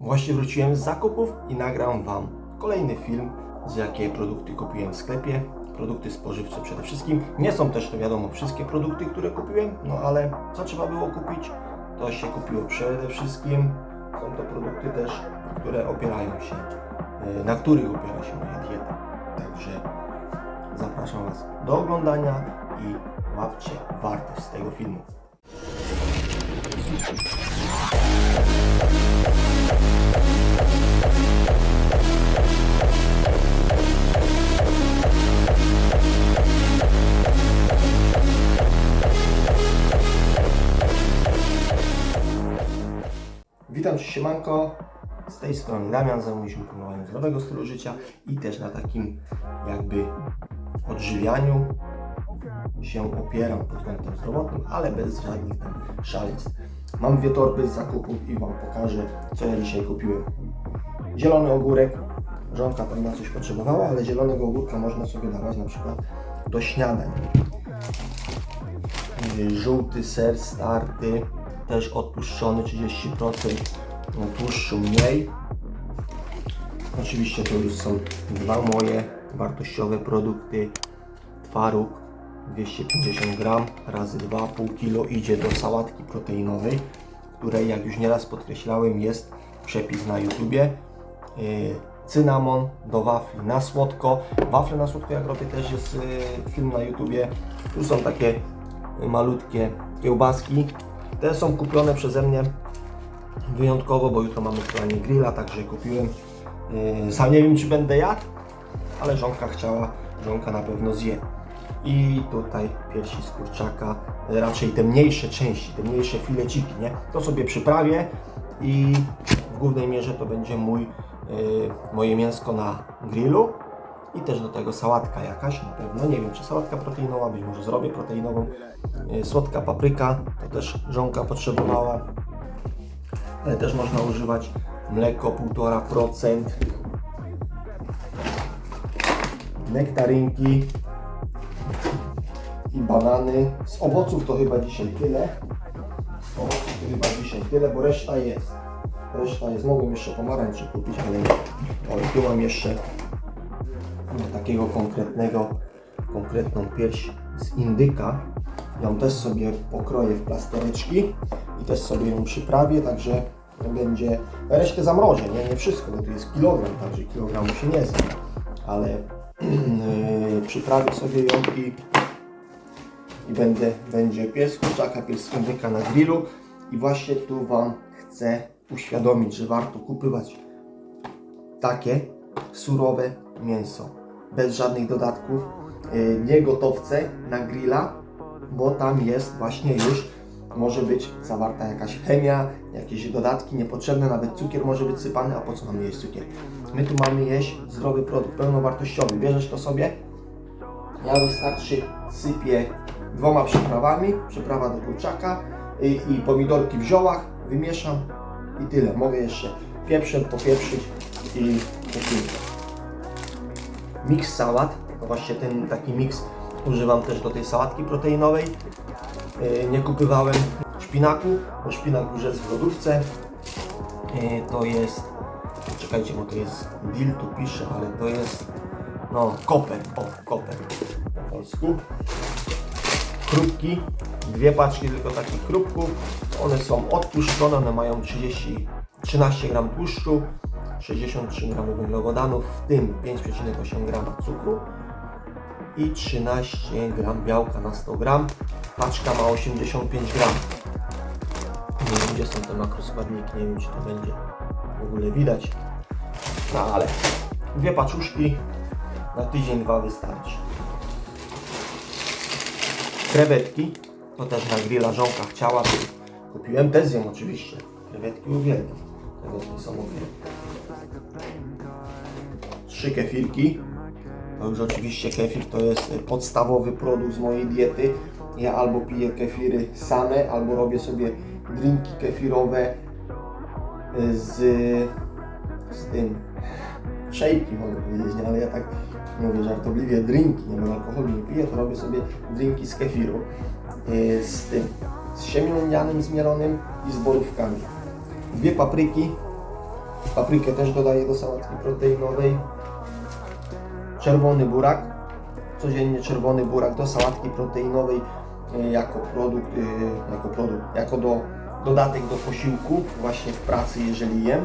Właśnie wróciłem z zakupów i nagram Wam kolejny film, z jakie produkty kupiłem w sklepie. Produkty spożywcze przede wszystkim. Nie są też to wiadomo wszystkie produkty, które kupiłem, no ale co trzeba było kupić, to się kupiło przede wszystkim. Są to produkty też, które opierają się, y, na których opiera się moja dieta. Także zapraszam Was do oglądania i łapcie wartość z tego filmu. Witam Cię siemanko, z tej strony Damian, zajmuję się promowaniem zdrowego stylu życia i też na takim jakby odżywianiu się opieram pod kątem zdrowotnym, ale bez żadnych tam szaleństw. Mam dwie torby z zakupów i Wam pokażę, co ja dzisiaj kupiłem. Zielony ogórek, żonka na coś potrzebowała, ale zielonego ogórka można sobie dawać na przykład do śniadań. Żółty ser starty, też odpuszczony 30% no, tłuszczu mniej. Oczywiście to już są dwa moje wartościowe produkty. Twaróg 250 gram razy 2,5 kg idzie do sałatki proteinowej, której jak już nieraz podkreślałem jest przepis na YouTubie. Yy, Cynamon do wafli na słodko. Wafle na słodko jak robię też jest film na YouTubie. Tu są takie malutkie kiełbaski. Te są kupione przeze mnie wyjątkowo, bo jutro mamy planie grilla, także kupiłem. Yy, sam nie wiem, czy będę jadł, ale żonka chciała, żonka na pewno zje. I tutaj piersi z kurczaka, raczej te mniejsze części, te mniejsze fileciki, nie? To sobie przyprawię i w głównej mierze to będzie mój, yy, moje mięsko na grillu. I też do tego sałatka jakaś, na pewno. Nie wiem, czy sałatka proteinowa, być może zrobię proteinową. Yy, Słodka papryka, to też żonka potrzebowała ale też można używać mleko 1,5%, nektarynki i banany. Z owoców to chyba dzisiaj tyle. Z owoców to chyba dzisiaj tyle, bo reszta jest. Reszta jest. Mogłem jeszcze pomarańczy kupić, ale i tu mam jeszcze no, takiego konkretnego, konkretną pierś z indyka. Ją też sobie pokroję w plastereczki i też sobie ją przyprawię, także będzie resztę zamrożę, nie, nie wszystko, bo tu jest kilogram, także kilogramu się nie zda, ale yy, przyprawię sobie ją i, i będę, będzie pies kurczaka, pies z indyka na grillu. I właśnie tu Wam chcę uświadomić, że warto kupywać takie surowe mięso, bez żadnych dodatków, yy, nie gotowce na grilla, bo tam jest właśnie już może być zawarta jakaś chemia, jakieś dodatki niepotrzebne, nawet cukier może być sypany, a po co mamy jeść cukier? My tu mamy jeść zdrowy produkt, pełnowartościowy. Bierzesz to sobie, ja wystarczy sypię dwoma przyprawami, przyprawa do kurczaka i, i pomidorki w ziołach, wymieszam i tyle. Mogę jeszcze pieprzem popieprzyć i tyle. Miks sałat, to właśnie ten taki miks używam też do tej sałatki proteinowej. Yy, Nie kupywałem szpinaku, bo szpinak już jest w lodówce. Yy, To jest, czekajcie, bo to jest dill tu pisze, ale to jest no koper, o koper po polsku. Chrupki, dwie paczki tylko takich chrupków. One są odtłuszczone, one mają 30, 13 gram tłuszczu, 63 g węglowodanów, w tym 5,8 g cukru i 13 gram białka na 100 gram. Paczka ma 85 gram. Nie wiem gdzie są te makroskładniki, nie wiem czy to będzie w ogóle widać. No ale dwie paczuszki na tydzień, dwa wystarczy. Krewetki, to też na grilla żonka chciała, kupiłem, też zjem oczywiście. Krewetki uwielbiam. Krewetki są uwielbiam. Trzy kefirki, to już oczywiście kefir to jest podstawowy produkt z mojej diety. Ja albo piję kefiry same, albo robię sobie drinki kefirowe y, z, z tym szejki mogę powiedzieć, nie? ale ja tak mówię żartobliwie drinki, nie bo alkoholu nie piję, to robię sobie drinki z kefiru y, z tym, z siemią lnianym zmielonym i z borówkami. Dwie papryki, Paprykę też dodaję do sałatki proteinowej. Czerwony burak. Codziennie czerwony burak do sałatki proteinowej e, jako produkt, e, jako produkt, jako do, dodatek do posiłku właśnie w pracy, jeżeli jem.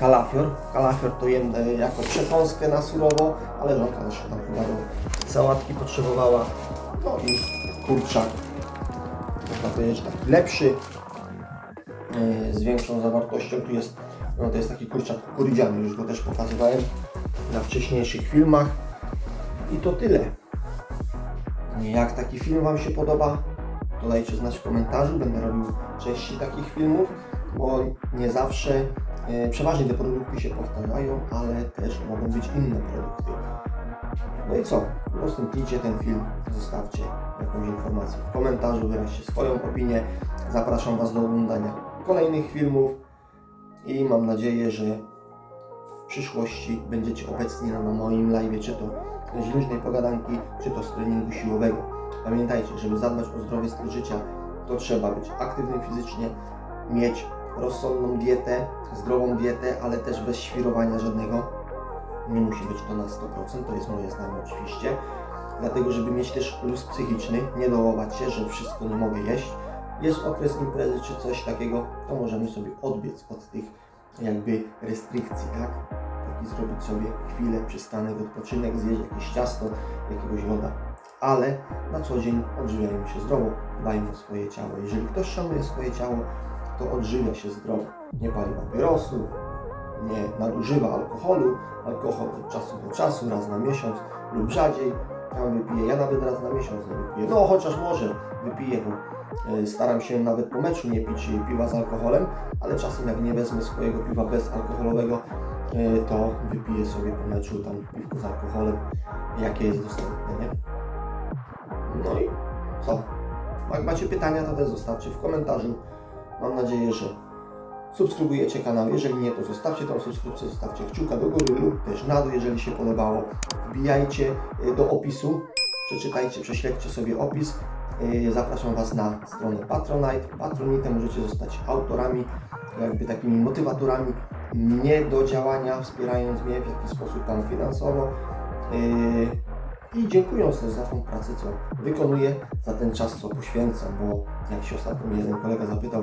Kalafior. Kalafior to jem e, jako przekąskę na surowo, ale żonka też tam chyba do sałatki potrzebowała. No i kurczak. Można powiedzieć, taki lepszy, e, z większą zawartością. Tu jest, no to jest taki kurczak kukurydziany, już go też pokazywałem na wcześniejszych filmach. I to tyle. Jak taki film Wam się podoba, to dajcie znać w komentarzu. Będę robił częściej takich filmów, bo nie zawsze, przeważnie te produkty się powtarzają, ale też mogą być inne produkty. No i co? Udostępnijcie ten film, zostawcie jakąś informację w komentarzu, wyraźcie swoją opinię. Zapraszam Was do oglądania kolejnych filmów i mam nadzieję, że w przyszłości będziecie obecni na, na moim live, czy to z luźnej pogadanki, czy to z treningu siłowego. Pamiętajcie, żeby zadbać o zdrowie styl życia, to trzeba być aktywnym fizycznie, mieć rozsądną dietę, zdrową dietę, ale też bez świrowania żadnego. Nie musi być to na 100%, to jest moje zdanie oczywiście. Dlatego, żeby mieć też luz psychiczny, nie dołować się, że wszystko nie mogę jeść. Jest okres imprezy czy coś takiego, to możemy sobie odbiec od tych jakby restrykcji, tak? Taki zrobić sobie chwilę, przystanek, odpoczynek, zjeść jakieś ciasto, jakiegoś loda. Ale na co dzień odżywiajmy się zdrowo, dbajmy o swoje ciało. Jeżeli ktoś szanuje swoje ciało, to odżywia się zdrowo. Nie pali papierosów, nie nadużywa alkoholu, alkohol od czasu do czasu, raz na miesiąc lub rzadziej. Tam wypiję, ja nawet raz na miesiąc nie wypiję. No chociaż może wypiję, bo e, staram się nawet po meczu nie pić e, piwa z alkoholem, ale czasem jak nie wezmę swojego piwa bezalkoholowego, e, to wypiję sobie po meczu tam piwko z alkoholem, jakie jest dostępne, nie? No i co? Jak macie pytania, to też zostawcie w komentarzu. Mam nadzieję, że subskrybujecie kanał. Jeżeli nie, to zostawcie tą subskrypcję, zostawcie kciuka do góry lub też na dół, jeżeli się podobało. Wbijajcie y, do opisu, przeczytajcie, prześledźcie sobie opis. Y, Zapraszam Was na stronę Patronite. Patronitem możecie zostać autorami, jakby takimi motywatorami mnie do działania, wspierając mnie w jakiś sposób tam finansowo. I dziękując też za tą pracę, co wykonuję, za ten czas, co poświęcam, bo jak się ostatnio jeden kolega zapytał,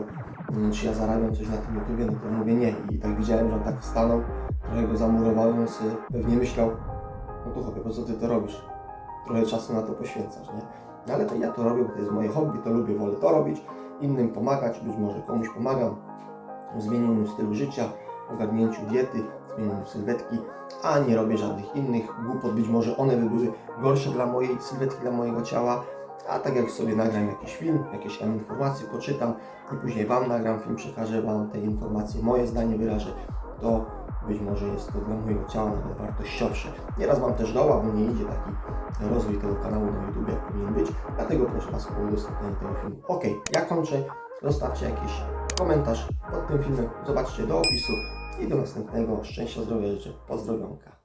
mm, czy ja zarabiam coś na tym YouTubie, no to mówię nie. I tak widziałem, że on tak stanął, trochę go zamurowałem, on sobie pewnie myślał, no to chłopie, po co ty to robisz? Trochę czasu na to poświęcasz, nie? No ale to ja to robię, bo to jest moje hobby, to lubię, wolę to robić, innym pomagać, być może komuś pomagam w zmienieniu stylu życia, ogarnięciu diety, zmienieniu sylwetki, a nie robię żadnych innych głupot, być może one by były gorsze dla mojej sylwetki, dla mojego ciała, a tak jak sobie nagram jakiś film, jakieś tam informacje poczytam i później Wam nagram film, przekażę Wam te informacje, moje zdanie wyrażę, to być może jest to dla mojego ciała nawet wartościowsze. Nieraz mam też doła, bo nie idzie taki rozwój tego kanału na YouTube, jak powinien być, dlatego proszę Was o udostępnienie tego filmu. Ok, ja kończę, zostawcie jakiś komentarz pod tym filmem, zobaczcie do opisu i do następnego. Szczęścia, zdrowia życzę. Pozdrowionka.